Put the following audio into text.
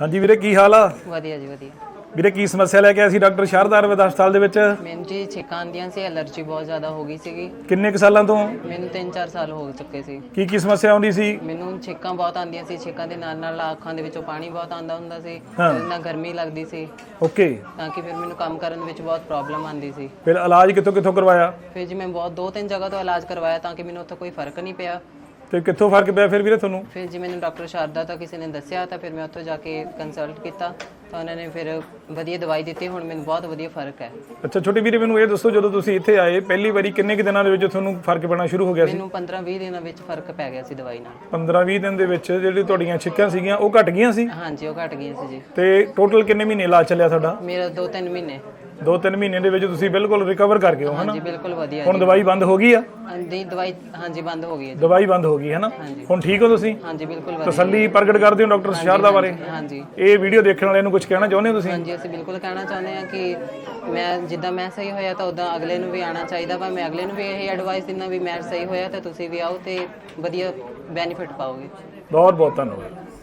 ਹਾਂਜੀ ਵੀਰੇ ਕੀ ਹਾਲ ਆ? ਵਧੀਆ ਜੀ ਵਧੀਆ। ਵੀਰੇ ਕੀ ਸਮੱਸਿਆ ਲੈ ਕੇ ਆਏ ਸੀ ਡਾਕਟਰ ਸ਼ਾਰਦਾ ਆਯੁਰਵੈਦ ਹਸਪਤਾਲ ਦੇ ਵਿੱਚ? ਮੈਨੂੰ ਜੀ ਛਿੱਕਾਂ ਆਉਂਦੀਆਂ ਸੀ ਐਲਰਜੀ ਬਹੁਤ ਜ਼ਿਆਦਾ ਹੋ ਗਈ ਸੀਗੀ। ਕਿੰਨੇ ਕੁ ਸਾਲਾਂ ਤੋਂ? ਮੈਨੂੰ 3-4 ਸਾਲ ਹੋ ਚੁੱਕੇ ਸੀ। ਕੀ ਕੀ ਸਮੱਸਿਆ ਆਉਂਦੀ ਸੀ? ਮੈਨੂੰ ਛਿੱਕਾਂ ਬਹੁਤ ਆਉਂਦੀਆਂ ਸੀ ਛਿੱਕਾਂ ਦੇ ਨਾਲ ਨਾਲ ਅੱਖਾਂ ਦੇ ਵਿੱਚੋਂ ਪਾਣੀ ਬਹੁਤ ਆਉਂਦਾ ਹੁੰਦਾ ਸੀ ਹਾਂ। ਉਹਦੇ ਨਾਲ ਗਰਮੀ ਲੱਗਦੀ ਸੀ। ਓਕੇ। ਤਾਂ ਕਿ ਫਿਰ ਮੈਨੂੰ ਕੰਮ ਕਰਨ ਵਿੱਚ ਬਹੁਤ ਪ੍ਰੋਬਲਮ ਆਉਂਦੀ ਸੀ। ਫਿਰ ਇਲਾਜ ਕਿੱਥੋਂ ਕਿੱਥੋਂ ਕਰਵਾਇਆ? ਫਿਰ ਜੀ ਮੈਂ ਬਹੁਤ ਦੋ ਤਿੰਨ ਜਗ੍ਹਾ ਤੋਂ ਇਲਾਜ ਕਰਵਾਇਆ ਤਾਂ ਕਿ ਮੈਨੂੰ ਉੱਥੇ ਕੋਈ ਫ਼ਰਕ ਨਹੀਂ ਪਿਆ। ਤੇ ਕਿੱਥੋਂ ਫ਼ਰਕ ਪਿਆ ਫਿਰ ਵੀਰੇ ਤੁਹਾਨੂੰ? ਫਿਰ ਜੀ ਮੈਨੂੰ ਡਾਕਟਰ ਸ਼ਾਰਦਾ ਤਾਂ ਕਿਸੇ ਨੇ ਦੱਸਿਆ ਤਾਂ ਫਿਰ ਮੈਂ ਉੱਥੋਂ ਜਾ ਕੇ ਕੰਸਲਟ ਕੀਤਾ। ਤਾਂ ਉਹਨਾਂ ਨੇ ਫਿਰ ਵਧੀਆ ਦਵਾਈ ਦਿੱਤੀ ਹੁਣ ਮੈਨੂੰ ਬਹੁਤ ਵਧੀਆ ਫ਼ਰਕ ਹੈ। ਅੱਛਾ ਛੋਟੇ ਵੀਰੇ ਮੈਨੂੰ ਇਹ ਦੱਸੋ ਜਦੋਂ ਤੁਸੀਂ ਇੱਥੇ ਆਏ ਪਹਿਲੀ ਵਾਰੀ ਕਿੰਨੇ ਕੁ ਦਿਨਾਂ ਦੇ ਵਿੱਚ ਤੁਹਾਨੂੰ ਫ਼ਰਕ ਪੈਣਾ ਸ਼ੁਰੂ ਹੋ ਗਿਆ ਸੀ? ਮੈਨੂੰ 15-20 ਦਿਨਾਂ ਵਿੱਚ ਫ਼ਰਕ ਪੈ ਗਿਆ ਸੀ ਦਵਾਈ ਨਾਲ। 15-20 ਦਿਨ ਦੇ ਵਿੱਚ ਜਿਹੜੀ ਤੁਹਾਡੀਆਂ ਛਿੱਕਾਂ ਸੀਗੀਆਂ ਉਹ ਘਟ ਗਈਆਂ ਸੀ? ਹਾਂਜੀ ਉਹ ਘਟ ਗਈਆਂ ਸੀ ਜੀ। ਤੇ ਟੋਟਲ ਕਿੰਨੇ ਮਹੀਨੇ ਇਲਾਜ ਚੱਲਿਆ ਤੁਹਾਡਾ? ਮੇਰਾ 2-3 ਮਹੀਨੇ। 2-3 ਮਹੀਨੇ ਦੇ ਵਿੱਚ ਤੁਸੀਂ ਬਿਲਕੁਲ ਰਿਕਵਰ ਕਰ ਗਏ ਹੋ ਹਨਾ? ਹਾਂਜੀ ਬਿਲਕੁਲ ਵਧੀਆ ਹੁਣ ਦਵਾਈ ਬੰਦ ਹੋ ਗਈ ਆ? ਹਾਂਜੀ ਦਵਾਈ ਹਾਂਜੀ ਬੰਦ ਹੋ ਗਈ ਹੈ ਜੀ। ਦਵਾਈ ਬੰਦ ਹੋ ਗਈ ਹੈ ਨਾ? ਹਾਂਜੀ। ਹੁਣ ਠੀਕ ਹੋ ਤੁਸੀਂ? ਹਾਂਜੀ ਬਿਲਕੁਲ ਵਧੀਆ। ਤਸੱਲੀ ਪ੍ਰਗਟ ਕਰਦੇ ਹੋ ਡਾਕਟਰ ਸ਼ਾਰਦਾ ਬਾਰੇ? ਹਾਂਜੀ ਇਹ ਵੀਡੀਓ ਦੇਖਣ ਵਾਲਿਆਂ ਨੂੰ ਕੁਝ ਕਹਿਣਾ ਚਾਹੁੰਦੇ ਹੋ ਤੁਸੀਂ? ਹਾਂਜੀ ਅਸੀਂ ਬਿਲਕੁਲ ਕਹਿਣਾ ਚਾਹੁੰਦੇ ਹਾਂ ਕਿ ਮੈਂ ਜਿੱਦਾਂ ਮੈਂ ਸਹੀ ਹੋਇਆ ਤਾਂ ਉਦਾਂ ਅਗਲੇ ਨੂੰ ਵੀ ਆਉਣਾ ਚਾਹੀਦਾ ਵਾ। ਮੈਂ ਅਗਲੇ ਨੂੰ ਵੀ ਇਹ ਐਡਵਾਈਸ ਦਿੰਦਾ ਵੀ ਮੈਂ ਸਹੀ ਹੋਇਆ ਤਾਂ ਤੁਸੀਂ ਵੀ ਆਓ ਤੇ ਵਧੀਆ ਬੈਨੀਫਿਟ ਪਾਓਗੇ। ਬਹੁਤ ਬਹੁਤ ਧੰਨਵਾਦ।